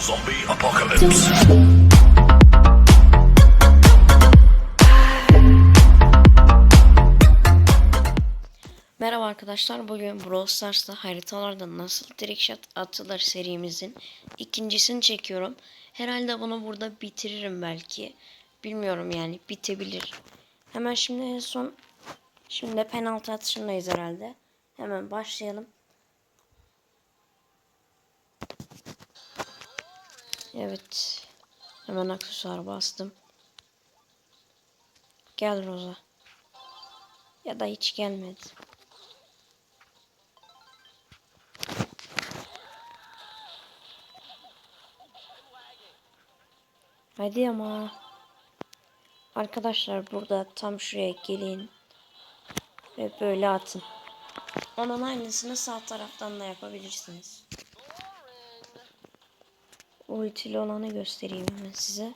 Zombie apocalypse. Merhaba arkadaşlar. Bugün Brawl Stars'ta haritalarda nasıl trick shot atılır serimizin ikincisini çekiyorum. Herhalde bunu burada bitiririm belki. Bilmiyorum yani bitebilir. Hemen şimdi en son şimdi penaltı atışındayız herhalde. Hemen başlayalım. Evet. Hemen aksesuar bastım. Gel Roza. Ya da hiç gelmedi. Hadi ama. Arkadaşlar burada tam şuraya gelin. Ve böyle atın. Onun aynısını sağ taraftan da yapabilirsiniz. Ultili olanı göstereyim hemen size.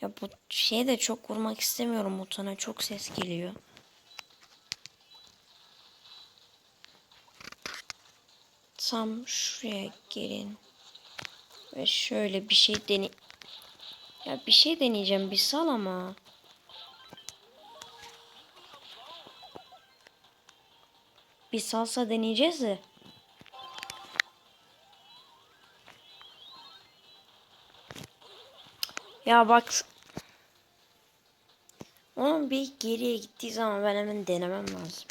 Ya bu şeye de çok vurmak istemiyorum butona. Çok ses geliyor. Tam şuraya gelin. Ve şöyle bir şey dene... Ya bir şey deneyeceğim. Bir sal ama. Bir salsa deneyeceğiz de. Ya bak. Onun bir geriye gittiği zaman ben hemen denemem lazım.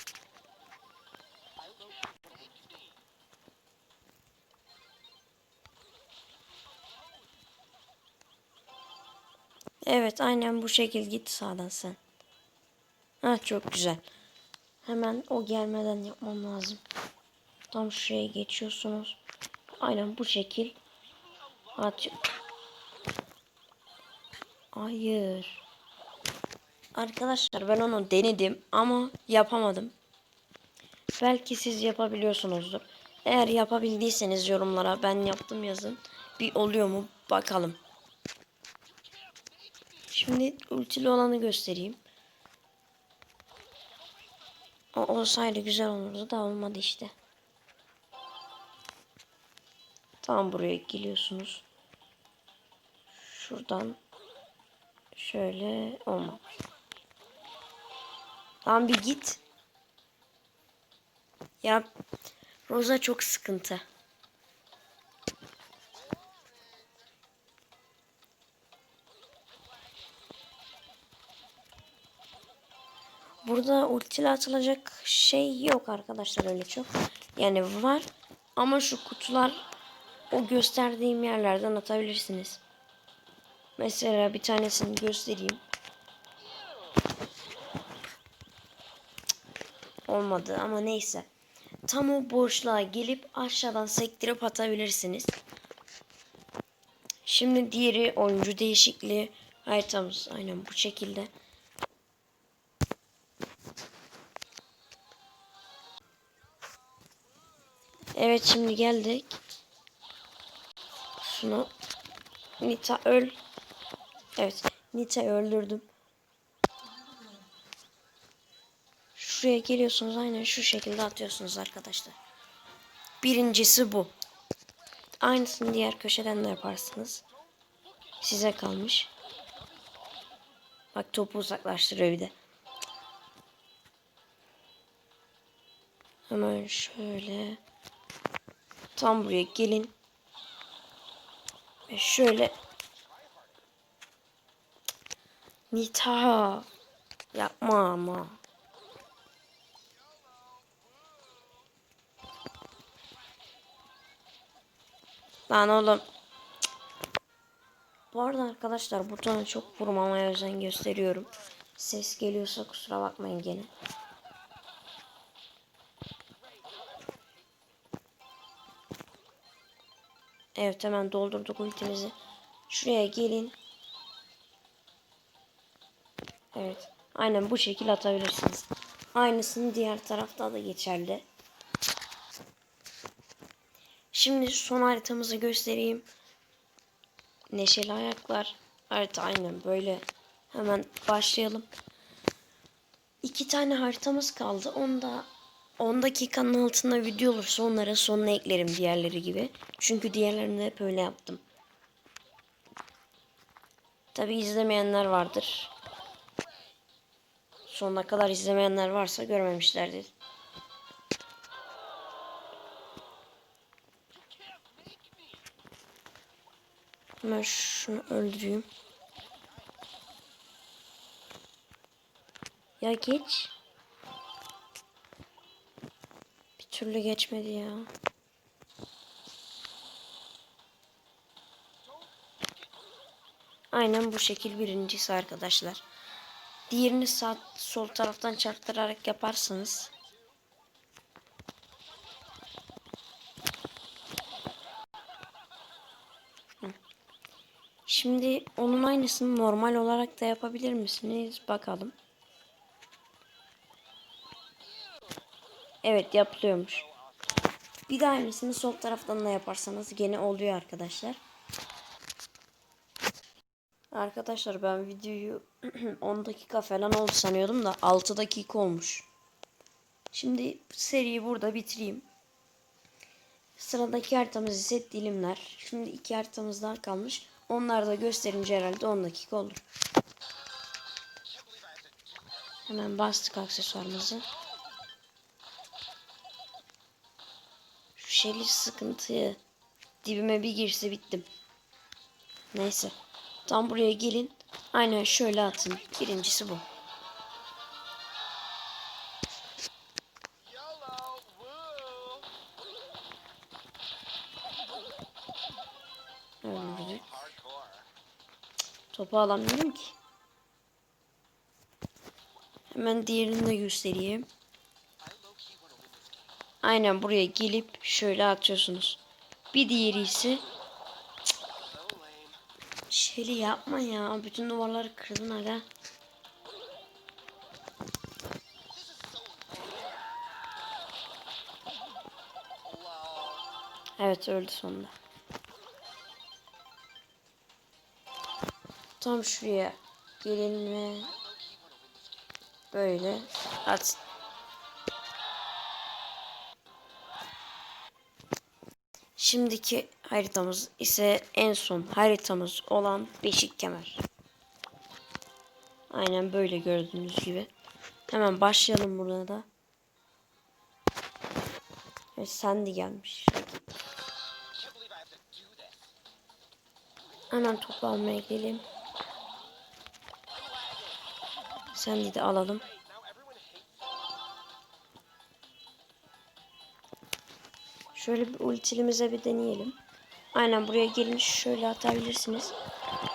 Evet aynen bu şekil git sağdan sen. Ha çok güzel. Hemen o gelmeden yapmam lazım. Tam şuraya geçiyorsunuz. Aynen bu şekil. At. Hayır. Arkadaşlar ben onu denedim ama yapamadım. Belki siz yapabiliyorsunuzdur. Eğer yapabildiyseniz yorumlara ben yaptım yazın. Bir oluyor mu bakalım. Şimdi ultili olanı göstereyim. O olsaydı güzel olurdu da olmadı işte. Tam buraya geliyorsunuz. Şuradan şöyle olmaz. Tamam bir git. Ya Rosa çok sıkıntı. Burada ultiyle atılacak şey yok arkadaşlar öyle çok. Yani var ama şu kutular o gösterdiğim yerlerden atabilirsiniz. Mesela bir tanesini göstereyim. Olmadı ama neyse. Tam o boşluğa gelip aşağıdan sektirip atabilirsiniz. Şimdi diğeri oyuncu değişikliği haritamız aynen bu şekilde. Evet şimdi geldik. Şunu Nita öl. Evet Nita öldürdüm. Şuraya geliyorsunuz aynen şu şekilde atıyorsunuz arkadaşlar. Birincisi bu. Aynısını diğer köşeden de yaparsınız. Size kalmış. Bak topu uzaklaştırıyor bir de. Hemen şöyle tam buraya gelin. Ve şöyle Nita yapma ama. Lan oğlum. Bu arada arkadaşlar butona çok vurmamaya özen gösteriyorum. Ses geliyorsa kusura bakmayın gene. Evet hemen doldurduk ultimizi. Şuraya gelin. Evet. Aynen bu şekil atabilirsiniz. Aynısını diğer tarafta da geçerli. Şimdi son haritamızı göstereyim. Neşeli ayaklar. Harita aynen böyle. Hemen başlayalım. İki tane haritamız kaldı. Onu da 10 dakikanın altında video olursa onlara sonuna eklerim diğerleri gibi. Çünkü diğerlerini hep öyle yaptım. Tabi izlemeyenler vardır. Sonuna kadar izlemeyenler varsa görmemişlerdir. Hemen şunu öldüreyim. Ya geç. Bir türlü geçmedi ya. Aynen bu şekil birincisi arkadaşlar. Diğerini sağ sol taraftan çarptırarak yaparsanız Hı. Şimdi onun aynısını normal olarak da yapabilir misiniz? Bakalım. Evet yapılıyormuş. Bir de aynısını sol taraftan da yaparsanız gene oluyor arkadaşlar. Arkadaşlar ben videoyu 10 dakika falan oldu sanıyordum da 6 dakika olmuş. Şimdi seriyi burada bitireyim. Sıradaki haritamız ise dilimler. Şimdi iki haritamız daha kalmış. Onları da gösterince herhalde 10 dakika olur. Hemen bastık aksesuarımızı. Şu şeyli sıkıntıyı dibime bir girse bittim. Neyse. Tam buraya gelin. Aynen şöyle atın. Birincisi bu. Öldürdük. Topu alamıyorum ki. Hemen diğerini de göstereyim. Aynen buraya gelip şöyle atıyorsunuz. Bir diğeri ise. Şeli yapma ya. Bütün duvarları kırdın. Lol. Evet öldü sonunda. Tam şuraya gelin ve böyle at. Şimdiki haritamız ise en son haritamız olan Beşik Kemer. Aynen böyle gördüğünüz gibi. Hemen başlayalım burada da. Gelmiş. Have to do this. Hemen topu almaya gidelim. Sandy'yi de alalım. Şöyle bir ultilimize bir deneyelim. Aynen buraya gelin şöyle atabilirsiniz.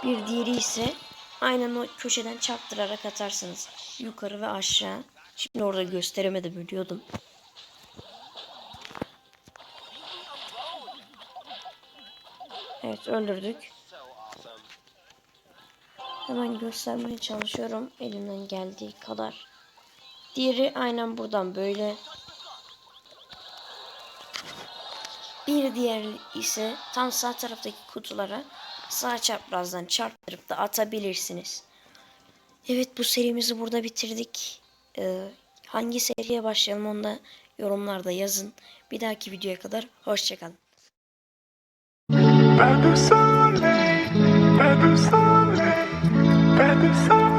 Bir diğeri ise aynen o köşeden çarptırarak atarsınız. Yukarı ve aşağı. Şimdi orada gösteremedim biliyordum. Evet öldürdük. Hemen göstermeye çalışıyorum elimden geldiği kadar. Diğeri aynen buradan böyle. Bir diğer ise tam sağ taraftaki kutulara sağ çaprazdan çarptırıp da atabilirsiniz. Evet bu serimizi burada bitirdik. Ee, hangi seriye başlayalım onu da yorumlarda yazın. Bir dahaki videoya kadar hoşçakalın. Pas de soleil, pas de soleil.